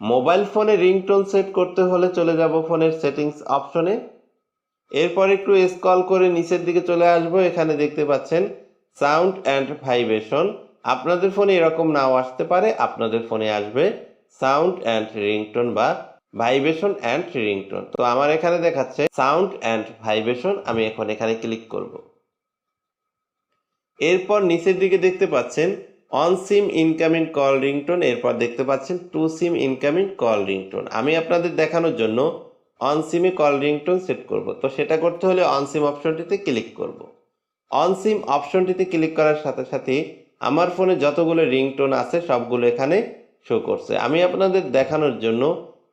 Mobile ফোনে ringtone set করতে হলে চলে যাব ফোনের সেটিংস অপশনে। এরপর একটু স্ক্রল করে নিচের দিকে চলে আসব। এখানে দেখতে পাচ্ছেন সাউন্ড অ্যান্ড ভাইব্রেশন। আপনাদের ফোনে এরকম নাও আসতে পারে, আপনাদের ফোনে আসবে সাউন্ড অ্যান্ড রিংটোন বা ভাইব্রেশন অ্যান্ড রিংটোন। তো আমার এখানে দেখাচ্ছে সাউন্ড অ্যান্ড ভাইব্রেশন, আমি এখন এখানে ক্লিক করব। এরপর নিচের দিকে দেখতে পাচ্ছেন one SIM incoming call ringtone এরপর দেখতে পাচ্ছেন two SIM incoming call ringtone আমি আপনাদের দেখানোর জন্য অন সিমে কল রিংটোন সেট করব। তো সেটা করতে হলে অন সিম অপশনটিতে ক্লিক করব। অন সিম অপশনটিতে ক্লিক করার সাথে সাথে আমার ফোনে যতগুলো রিংটোন আছে, সবগুলো এখানে শো করছে। আমি আপনাদের দেখানোর জন্য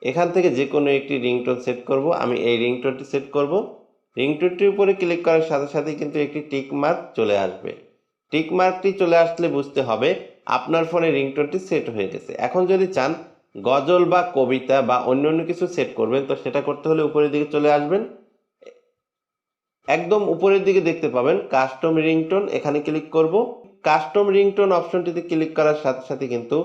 এখান থেকে যে কোনো একটি রিংটোন সেট করব। আমি এই রিংটোনটি সেট করব। রিংটোনটির উপরে ক্লিক করার সাথে সাথে কিন্তু একটি টিক মার্ক চলে আসবে। টিক মার্কটি চলে আসলে বুঝতে হবে, আপনার ফোনে রিংটোনটি সেট হয়ে গেছে। এখন যদি চান গজল বা কবিতা বা অন্য অন্য কিছু সেট করবেন, তো সেটা করতে হলে উপরের দিকে চলে আসবেন। একদম উপরের দিকে দেখতে পাবেন কাস্টম রিংটোন, এখানে ক্লিক করব। কাস্টম রিংটোন অপশনটিতে ক্লিক করার সাথে সাথে কিন্তু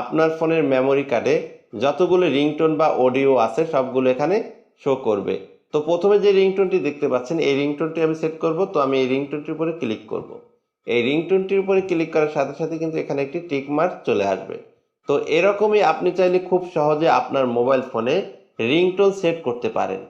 আপনার ফোনের মেমোরি কার্ডে যতগুলো রিংটোন বা অডিও আছে সবগুলো এখানে শো করবে। তো প্রথমে যে রিংটোনটি দেখতে পাচ্ছেন, এই রিংটোনটি আমি সেট করব, তো আমি এই রিংটোনটির উপরে ক্লিক করব। এই রিংটোনটির উপরে ক্লিক করার সাথে সাথে কিন্তু এখানে একটি টিক মার্ক চলে আসবে। তো এরকমই আপনি চাইলে খুব সহজে আপনার মোবাইল ফোনে রিংটোন সেট করতে পারেন।